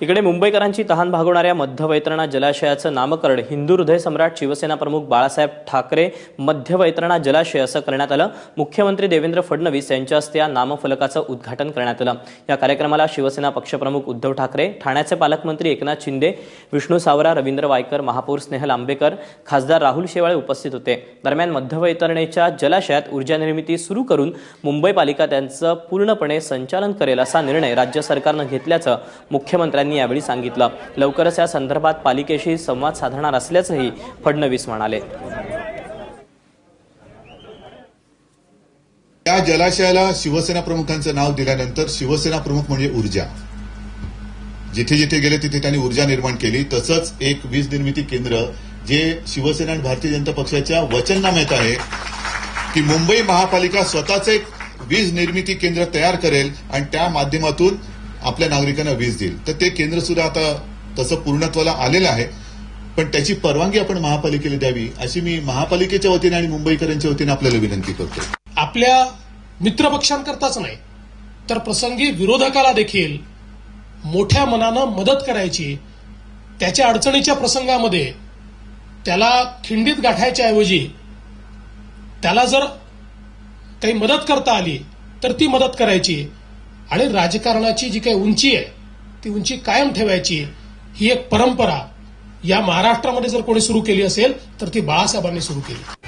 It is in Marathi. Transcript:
इकडे मुंबईकरांची तहान भागवणाऱ्या मध्यवैतरणा जलाशयाचं नामकरण हिंदू हृदय सम्राट शिवसेना प्रमुख बाळासाहेब ठाकरे मध्यवैतरणा जलाशय असं करण्यात आलं. मुख्यमंत्री देवेंद्र फडणवीस यांच्या हस्ते या नामफलकाचं उद्घाटन करण्यात आलं. या कार्यक्रमाला शिवसेना पक्षप्रमुख उद्धव ठाकरे ठाण्याचे पालकमंत्री एकनाथ शिंदे विष्णू सावरा रवींद्र वायकर महापौर स्नेहल आंबेकर खासदार राहुल शेवाळे उपस्थित होते. दरम्यान मध्यवैतरणेच्या जलाशयात ऊर्जा निर्मिती सुरू करून मुंबई पालिका त्यांचं पूर्णपणे संचालन करेल असा निर्णय राज्य सरकारनं घेतल्याचं मुख्यमंत्र्यांनी त्यांनी यावेळी सांगितलं. लवकरच या संदर्भात पालिकेशी संवाद साधणार असल्याचंही फडणवीस म्हणाले. या जलाशयाला शिवसेना प्रमुखांचं नाव दिल्यानंतर शिवसेना प्रमुख म्हणजे ऊर्जा. जिथे जिथे गेले तिथे त्यांनी ऊर्जा निर्माण केली. तसंच एक वीज निर्मिती केंद्र जे शिवसेना आणि भारतीय जनता पक्षाच्या वचननाम्यात आहे की मुंबई महापालिका स्वतःच एक वीज निर्मिती केंद्र तयार करेल आणि त्या माध्यमातून आपल्या नागरिकांना वीज देईल. तर ते केंद्र सुद्धा आता तसं पूर्णत्वाला आलेलं आहे. पण त्याची परवानगी आपण महापालिकेला द्यावी अशी मी महापालिकेच्या वतीने आणि मुंबईकरांच्या वतीने आपल्याला विनंती करतो आपल्या मित्रपक्षांकरताच नाही तर प्रसंगी विरोधकाला देखील मोठ्या मनानं मदत करायची त्याच्या अडचणीच्या प्रसंगामध्ये त्याला खिंडीत गाठायच्या ऐवजी त्याला जर काही मदत करता आली तर ती मदत करायची. आणि राजकारणाची जी काही उंची आहे ती उंची कायम ठेवायची ही एक परंपरा या महाराष्ट्रामध्ये जर कोणी सुरू केली असेल तर ती बाळासाहेबांनी सुरू केली.